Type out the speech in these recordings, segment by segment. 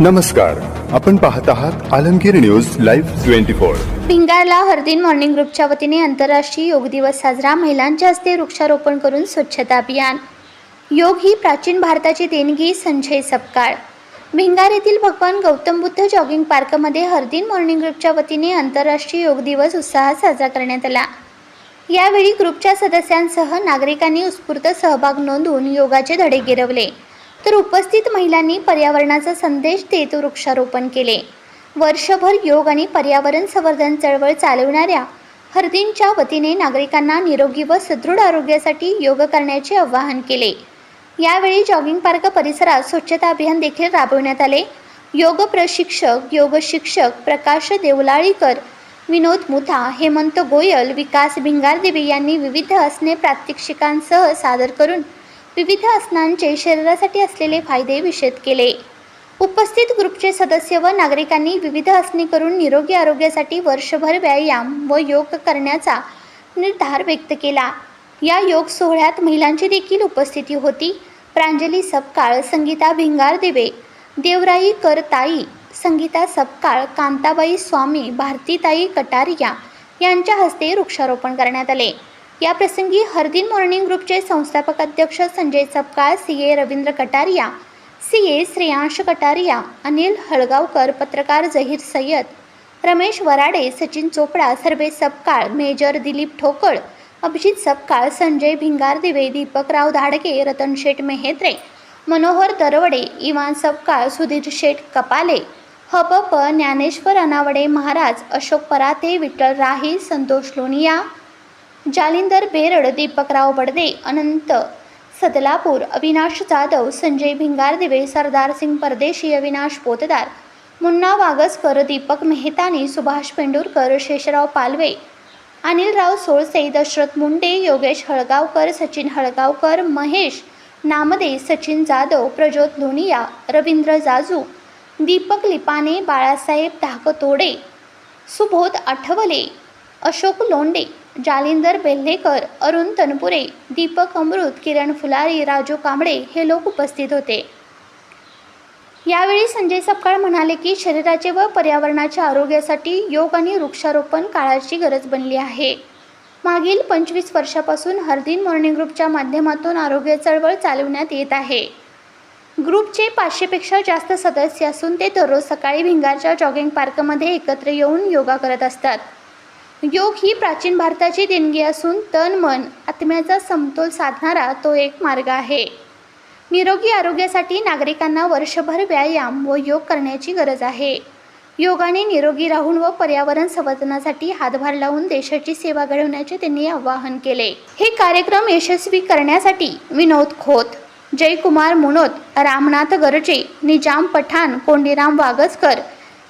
नमस्कार आपण पाहत आहात Alamgir news live twenty four. भिंगारला हरदिन मॉर्निंग ग्रुपच्या वतीने आंतरराष्ट्रीय योग दिवस साजरा महिलांच्या हस्ते वृक्षारोपण करून स्वच्छता अभियान. योग ही प्राचीन भारताची देणगी संजय सपकाळ. भिंगार येथील भगवान गौतम बुद्ध जॉगिंग पार्कमध्ये हरदिन मॉर्निंग ग्रुपच्या वतीने आंतरराष्ट्रीय योग दिवस उत्साहात साजरा करण्यात आला. यावेळी ग्रुपच्या सदस्यांसह नागरिकांनी उत्स्फूर्त सहभाग नोंदवून योगाचे धडे गिरवले. तर उपस्थित महिलांनी पर्यावरणाचा संदेश देत वृक्षारोपण केले. वर्षभर योग आणि पर्यावरण संवर्धन चळवळ चालवणाऱ्या हर्दींच्या वतीने नागरिकांना निरोगी व सुदृढ आरोग्यासाठी योग करण्याचे आवाहन केले. यावेळी जॉगिंग पार्क परिसरात स्वच्छता अभियान देखील राबवण्यात आले. योग प्रशिक्षक योग शिक्षक प्रकाश देवलाळीकर विनोद मुथा हेमंत गोयल विकास भिंगारदेवी यांनी विविध आसने प्रात्यक्षिकांसह सादर करून विविध आसनांचे शरीरासाठी असलेले फायदे विशद केले. उपस्थित ग्रुपचे सदस्य व नागरिकांनी विविध आसने करून निरोगी आरोग्यासाठी वर्षभर व्यायाम व योग करण्याचा निर्धार व्यक्त केला. या योग सोहळ्यात महिलांची देखील उपस्थिती होती. प्रांजली सपकाळ संगीता भिंगार देवे देवराई करताई संगीता सपकाळ कांताबाई स्वामी भारतीताई कटारिया यांच्या हस्ते वृक्षारोपण करण्यात आले. या प्रसंगी मॉर्निंग ग्रुपचे संस्थापक अध्यक्ष Sanjay Sapkal C A Ravindra Kataria C A Shreyansh Kataria Anil Halgaonkar पत्रकार जहीर सय्यद रमेश वराडे सचिन चोपडा सर्वे सपकाळ मेजर दिलीप ठोकळ अभिजित सपकाळ संजय भिंगार दिवे दीपकराव धाडके रतन शेठ मेहेत्रे मनोहर दरवडे इवान सपकाळ सुधीर शेठ कपाले हप ज्ञानेश्वर अनावडे महाराज अशोक पराते विठ्ठल राही संतोष लोनिया जालिंदर बेरड दीपकराव बडदे अनंत सदलापूर अविनाश जाधव संजय भिंगारदिवे सरदार सिंग परदेशी अविनाश पोतदार मुन्ना वागसकर दीपक मेहतानी सुभाष पेंडुरकर शेषराव पालवे अनिलराव सोळसे दशरथ मुंडे योगेश हळगावकर सचिन हळगावकर महेश नामदे सचिन जाधव प्रज्योत लोनिया रवींद्र जाजू दीपक लिपाने बाळासाहेब धाकतोडे सुबोध आठवले अशोक लोंडे जालिंदर बेल्हेकर अरुण तनपुरे दीपक अमृत किरण फुलारी राजू कांबळे हे लोक उपस्थित होते. यावेळी संजय सपकाळ म्हणाले की शरीराचे व पर्यावरणाच्या आरोग्यासाठी योग आणि वृक्षारोपण काळाची गरज बनली आहे. मागील पंचवीस वर्षापासून हरदिन मॉर्निंग ग्रुपच्या माध्यमातून आरोग्य चळवळ चालवण्यात येत आहे. ग्रुपचे पाचशेपेक्षा जास्त सदस्य असून ते दररोज सकाळी भिंगारच्या जॉगिंग पार्कमध्ये एकत्र येऊन योगा करत असतात. योग ही प्राचीन भारताची देणगी असून तन मन आत्म्याचा समतोल साधणारा तो एक मार्ग आहे. निरोगी आरोग्यासाठी नागरिकांना वर्षभर व्यायाम व योग करण्याची गरज आहे. योगाने निरोगी राहून व पर्यावरण संवर्धनासाठी हातभार लावून देशाची सेवा घडवण्याचे त्यांनी आवाहन केले. हे कार्यक्रम यशस्वी करण्यासाठी विनोद खोत जयकुमार मुनोत रामनाथ गरजे निजाम पठाण कोंडीराम वागसकर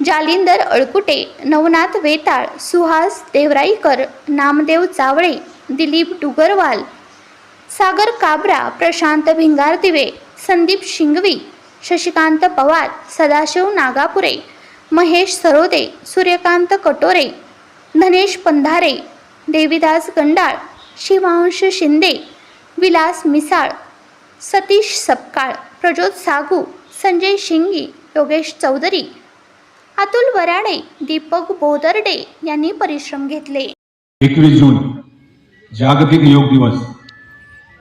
जालिंदर अळकुटे नवनाथ वेताळ सुहास देवराईकर नामदेव चावळे दिलीप डुगरवाल सागर काबरा प्रशांत भिंगारदिवे संदीप शिंगवी शशिकांत पवार सदाशिव नागापुरे महेश सरोदे सूर्यकांत कटोरे धनेश पंधारे देवीदास गंडाळ शिवांश शिंदे विलास मिसाळ सतीश सपकाळ प्रज्योत सागू संजय शिंगी योगेश चौधरी अतुल वराडे दीपक बोदर्डे यांनी परिश्रम घेतले. एकवीस जून जागतिक योग दिवस.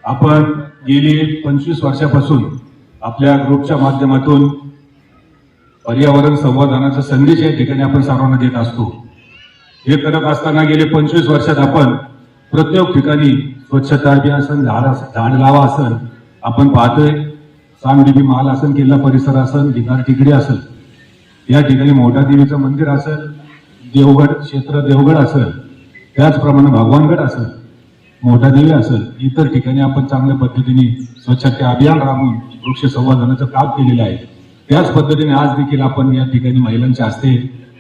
आपण गेली पंचवीस वर्षापासून आपल्या ग्रुपच्या माध्यमातून पर्यावरण संवर्धनाचा संदेश या ठिकाणी आपण सर्वांना देत असतो. हे करत असताना गेले पंचवीस वर्षात आपण प्रत्येक ठिकाणी स्वच्छता अभियान असन झाड झाड लावा असन आपण पाहतोय सांगदेवी महाल असन किल्ला परिसर असन भिगार टिकडी असेल या ठिकाणी मोठा देवीचं मंदिर असेल देवगड क्षेत्र देवगड असेल त्याचप्रमाणे भगवानगड असेल मोठा देवी असेल इतर ठिकाणी आपण चांगल्या पद्धतीने स्वच्छता अभियान राबवून वृक्ष संवर्धनाचं काम केलेलं आहे. त्याच पद्धतीने आज देखील आपण या ठिकाणी महिलांच्या हस्ते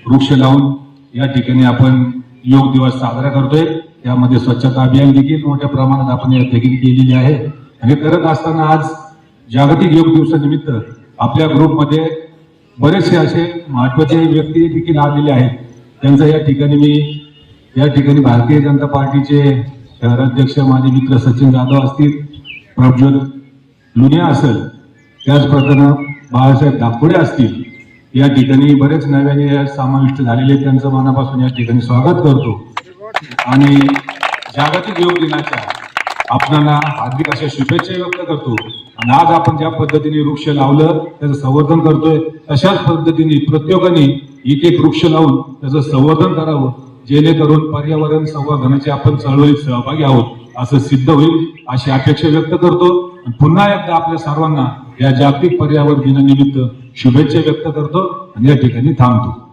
वृक्ष लावून या ठिकाणी आपण योग दिवस साजरा करतोय. त्यामध्ये स्वच्छता अभियान देखील मोठ्या प्रमाणात आपण या ठिकाणी केलेली आहे. आणि करत असताना आज जागतिक योग दिवसानिमित्त आपल्या ग्रुपमध्ये बरेचसे असे महत्त्वाचे व्यक्ती देखील आलेले आहेत त्यांचा या ठिकाणी मी या ठिकाणी भारतीय जनता पार्टीचे शहराध्यक्ष माझे मित्र सचिन जाधव असतील प्रज्वल लुनिया असेल त्याचप्रकारे बाळासाहेब दापोडे असतील या ठिकाणी बरेच नव्याने समाविष्ट झालेले आहेत. त्यांचं मनापासून या ठिकाणी स्वागत करतो आणि जागतिक योग दिनाच्या आपणाला हार्दिक अशा शुभेच्छा व्यक्त करतो. आणि आज आपण ज्या पद्धतीने वृक्ष लावलं त्याचं संवर्धन करतोय तशाच पद्धतीने प्रत्येकाने एक एक वृक्ष लावून त्याचं संवर्धन करावं जेणेकरून पर्यावरण संवर्धनाचे आपण चळवळीत सहभागी आहोत असं सिद्ध होईल अशी अपेक्षा व्यक्त करतो. पुन्हा एकदा आपल्या सर्वांना या जागतिक पर्यावरण दिनानिमित्त शुभेच्छा व्यक्त करतो. आणि या ठिकाणी थांबतो.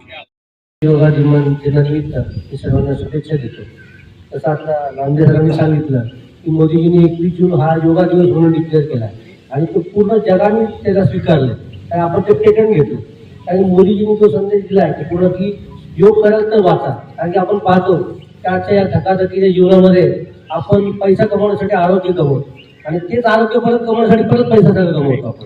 योगा दिनानिमित्त मी सर्वांना शुभेच्छा देतो. तसं आता नामदेव सरांनी सांगितलं की मोदीजींनी एकवीस जून हा योगा दिवस म्हणून डिक्लेअर केला. आणि तो पूर्ण जगाने त्याला स्वीकारलं. आणि आपण ते पेटंट घेतो. आणि मोदीजींनी तो संदेश दिला आहे की पूर्ण की योग कराल तर वाचा. कारण की आपण पाहतो त्याच्या या धकाधकीच्या जीवनामध्ये आपण पैसा कमवण्यासाठी आरोग्य कमवतो. आणि तेच आरोग्य परत कमवण्यासाठी परत पैसा सगळं कमवतो आपण.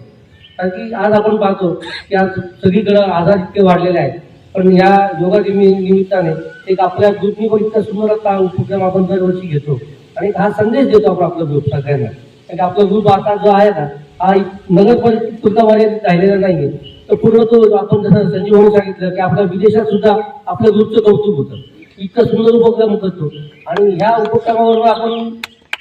कारण की आज आपण पाहतो की आज सगळीकडं आजार इतके वाढलेले आहेत. पण या योगा निमित्ताने एक आपल्या ग्रुपनी पण इतका सुंदर उपक्रम आपण दरवर्षी घेतो. आणि हा संदेश देतो आपण आपला ग्रुप सगळ्यांना. कारण की आपला ग्रुप आता जो आहे ना हा नगर परिस्थिती पुरता मर्यादित राहिलेला नाहीये. तर पूर्ण तो आपण जसं संजीवनी सांगितलं की आपल्या विदेशात सुद्धा आपल्या ग्रुपचं कौतुक होतं. इतकं सुंदर उपक्रम करतो. आणि ह्या उपक्रमावर आपण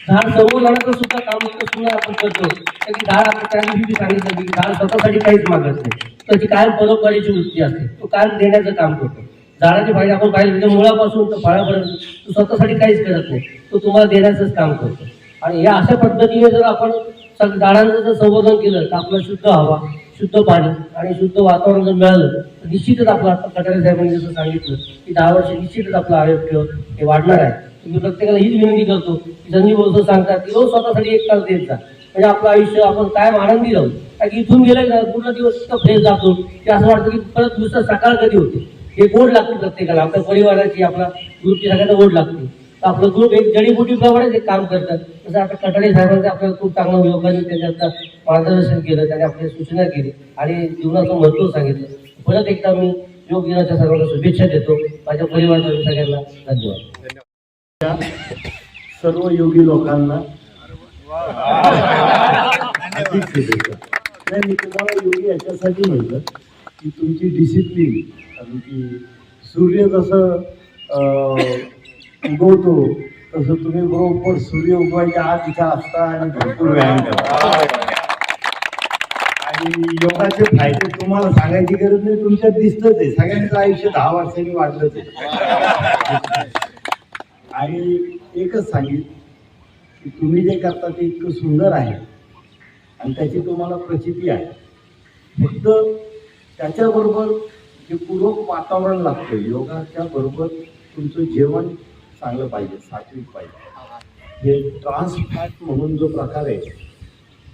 झाड जाण्याचं सुद्धा काम इतकं सुंदर आपण करतो. की झाड आपण त्यांनी किती सांगितलं की झाड स्वतःसाठी काहीच मागत नाही. त्याची कायम परोपकाराची वृत्ती असते. तो कायम देण्याचं काम करतो. झाडाची फायदे आपण पाहिजे म्हणजे मुळापासून तर फळापर्यंत. तो स्वतःसाठी काहीच करत नाही. तो तुम्हाला देण्याचंच काम करतो. आणि या अशा पद्धतीने जर आपण सग- झाडांचं जर संवर्धन केलं तर आपलं शुद्ध हवा शुद्ध पाणी आणि शुद्ध वातावरण जर मिळालं तर निश्चितच आपलं आता कटारे साहेबांनी जसं सांगितलं की दहा वर्ष निश्चितच आपलं आरोग्य हे वाढणार आहे. मी प्रत्येकाला हीच विनंती करतो की संजीव बोलतो सांगतात की रोज स्वतःसाठी एक तास देत जा. म्हणजे आपलं आयुष्य आपण कायम आनंदी राहू. कारण की इथून गेलं पूर्ण दिवस इतका फ्रेश जातो की असं वाटतं की परत दुसरं सकाळ कधी होते? हे गोड लागते प्रत्येकाला. आपल्या परिवाराची आपला ग्रुपची सगळ्यांना ओढ लागते. तर आपलं ग्रुप एक जडीबुटीप्रमाणेच एक काम करतात जसं आपल्या कटाडे साहेबांचं आपल्याला खूप चांगलं योगाने त्यांनी मार्गदर्शन केलं त्याने आपल्या सूचना केली आणि जीवनाचं महत्त्व सांगितलं. परत एकदा मी योग दिनाच्या सर्वांना शुभेच्छा देतो. माझ्या परिवाराच्या सगळ्यांना धन्यवाद. सर्व योगी लोकांना नाही मी तुम्हाला योगी याच्यासाठी म्हणलं की तुमची डिसिप्लिन कारण की सूर्य जसं उगवतो तसं तुम्ही बरोबर सूर्य उगवायच्या आत इथं असता आणि भरपूर व्यायाम करता. आणि योगाचे फायदे तुम्हाला सांगायची गरज नाही तुमच्यात दिसतच आहे. सगळ्यांचं आयुष्य दहा वर्षांनी वाढलंच आहे. आणि एकच सांगेल की तुम्ही जे करता ते इतकं सुंदर आहे. आणि त्याची तुम्हाला प्रचिती आहे. फक्त त्याच्याबरोबर जे पूरक वातावरण लागतं योगाच्या बरोबर तुमचं जेवण चांगलं पाहिजे सात्विक पाहिजे. हे ट्रान्स फॅट म्हणून जो प्रकार आहे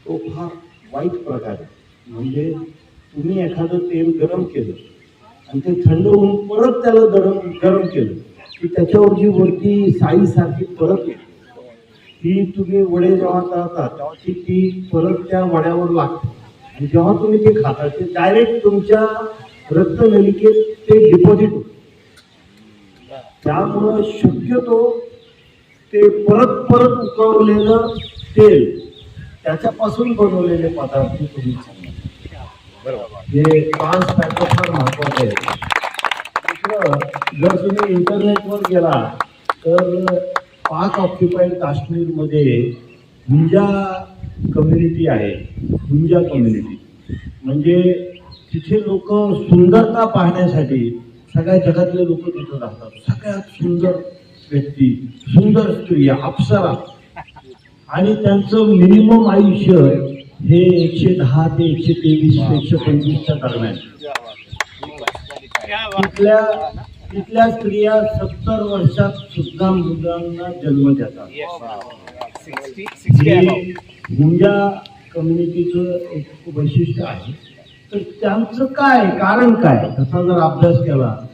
तो फार वाईट प्रकार आहे. म्हणजे तुम्ही एखादं तेल गरम केलं आणि ते थंड होऊन परत त्याला गरम गरम केलं की त्याच्यावर जी वरती साईसारखी परत येते. ती तुम्ही वडे जेव्हा करता तेव्हा ती ती परत त्या वड्यावर लागते. आणि जेव्हा तुम्ही ते खाता ते डायरेक्ट तुमच्या रक्तनलिकेत ते डिपॉझिट होत. त्यामुळं शक्यतो ते परत परत उकळवलेलं तेल त्याच्यापासून बनवलेले पदार्थ तुम्ही हे पाच फॅटर फार महत्त्वाचे आहे. जर तुम्ही इंटरनेटवर गेला तर पाक ऑक्युपाईड काश्मीरमध्ये मुंजा कम्युनिटी आहे गुंजा कम्युनिटी म्हणजे तिथे लोक सुंदरता पाहण्यासाठी सगळ्या जगातले लोक तिथं राहतात. सगळ्यात सुंदर व्यक्ती सुंदर स्त्रिया अप्सरा. आणि त्यांचं मिनिमम आयुष्य हे एकशे दहा ते एकशे तेवीस ते एकशे पंचवीसच्या दरम्यान. तिथल्या तिथल्या स्त्रिया सत्तर वर्षात सुद्धा मुलांना जन्म देतात. हुंजा कम्युनिटीचं एक वैशिष्ट्य आहे. तर त्यांचं काय? कारण काय? तसा जर अभ्यास केला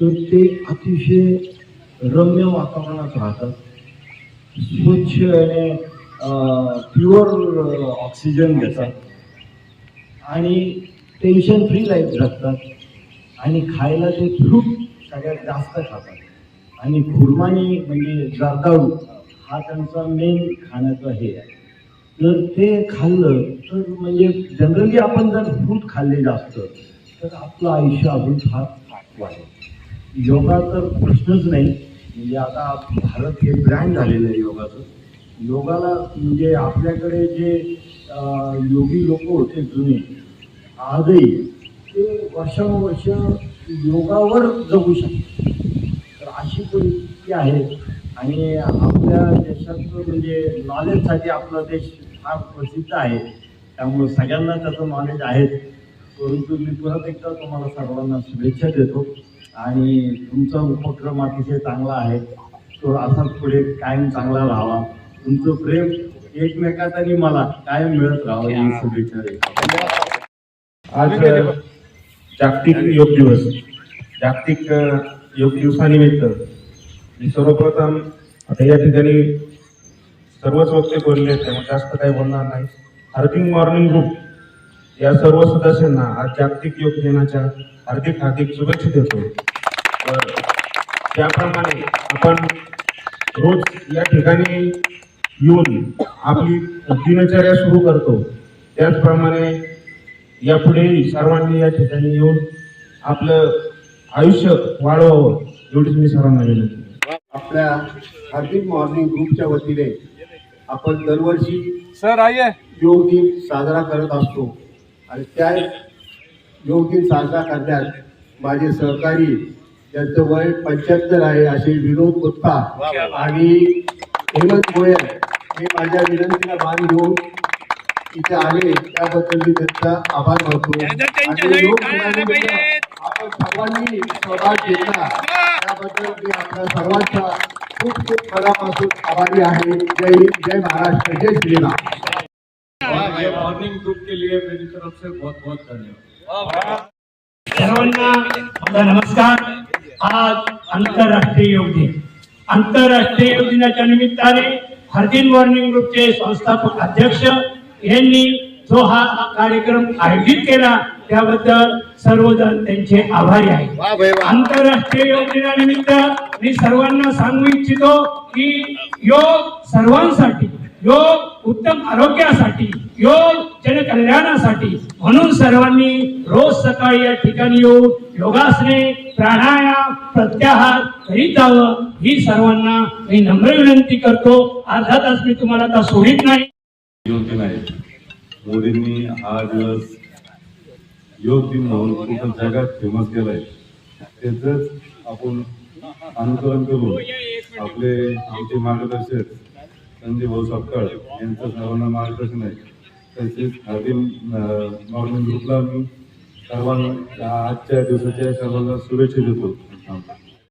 तर ते अतिशय रम्य वातावरणात राहतात. स्वच्छ आणि प्युअर ऑक्सिजन घेतात. आणि टेन्शन फ्री लाईफ जगतात. आणि खायला ते फ्रूट सगळ्यात जास्त खातात. आणि खुरमानी म्हणजे जर्दाळू. हा त्यांचा मेन खाण्याचा हे आहे. तर ते खाल्लं तर म्हणजे जनरली आपण जर फ्रूट खाल्ले जास्त तर आपलं आयुष्य अजून फार वाढेल योगा तर प्रश्नच नाही. म्हणजे आता भारत हे ब्रँड झालेलं आहे योगाचं. योगाला म्हणजे आपल्याकडे जे योगी लोक होते जुने आजही ते वर्षानुवर्ष योगावर जगू शकतात. तर अशी परिस्थिती आहे. आणि आपल्या देशाचं म्हणजे नॉलेजसाठी आपला देश फार प्रसिद्ध आहे. त्यामुळे सगळ्यांना त्याचं नॉलेज आहेच. परंतु मी परत एकदा तुम्हाला सर्वांना शुभेच्छा देतो. आणि तुमचा उपक्रम अतिशय चांगला आहे. तो असाच पुढे कायम चांगला राहावा. तुमचं प्रेम एकमेकात आणि मला कायम मिळत राहावं ही शुभेच्छा देतो. आज जागतिक योग दिवस. जागतिक योग दिवसानिमित्त मी सर्वप्रथम आता या ठिकाणी सर्वच वक्ते बोलले त्यामुळे जास्त काही बोलणार नाही. हार्दिक मॉर्निंग ग्रुप या सर्व सदस्यांना आज जागतिक योग दिनाच्या हार्दिक हार्दिक शुभेच्छा देतो. तर त्याप्रमाणे आपण रोज या ठिकाणी येऊन आपली दिनचर्या सुरू करतो. त्याचप्रमाणे यापुढे सर्वांनी या ठिकाणी येऊन आपलं आयुष्य वाढवावं एवढीच मी सर्वांना विनंती. आपल्या हार्दिक मॉर्निंग ग्रुपच्या वतीने आपण दरवर्षी सर आइए। योग दिन साजरा करत असतो. आणि त्या योग दिन साजरा करण्यात माझे सहकारी यांचं वय पंच्याहत्तर आहे असे विनोद गुप्ता आणि हेमंत गोयल हे माझ्या विनंतीला मान घेऊन इथे आले. त्याबद्दल मी त्यांचा आभार मानतो. आणि योग दिनानिमित्त आपण सर्वांनी सहभाग घेतला. त्याबद्दल मी आपल्या सर्वांचा खूप खूप मनापासून आभारी आहे. जय हिंद जय महाराष्ट्र जय श्रीराम. मॉर्निंग ग्रुप के लिए मेरी तरफ से बहुत बहुत धन्यवाद. सर्वांना आपला नमस्कार. आज आंतरराष्ट्रीय योग दिन. आंतरराष्ट्रीय योग दिनाच्या निमित्ताने हरदिन मॉर्निंग ग्रुपचे संस्थापक अध्यक्ष यांनी जो हा कार्यक्रम आयोजित केला त्याबद्दल सर्वजण त्यांचे आभारी आहे आंतरराष्ट्रीय योग दिनानिमित्त मी सर्वांना सांगू इच्छितो की योग सर्वांसाठी योग उत्तम आरोग्यासाठी योग जनकल्याणासाठी म्हणून सर्वांनी रोज सकाळी या ठिकाणी येऊन योगासने प्राणायाम प्रत्याहार करीत जावं ही सर्वांना मी नम्र विनंती करतो. अर्धा तास मी तुम्हाला आता सोडित नाही. मोदींनी हा दिवस योग दिन म्हणून पूर्ण जगात फेमस केलाय त्याच आपण अनुकरण करून आपले आमचे मार्गदर्शक संजय भाऊ सपकाळ यांचं सर्वांना मार्गदर्शन आहे. तसेच हार्दिक मॉर्निंग ग्रुपला मी सर्वांना आजच्या दिवसाच्या सर्वांना शुभेच्छा देतो.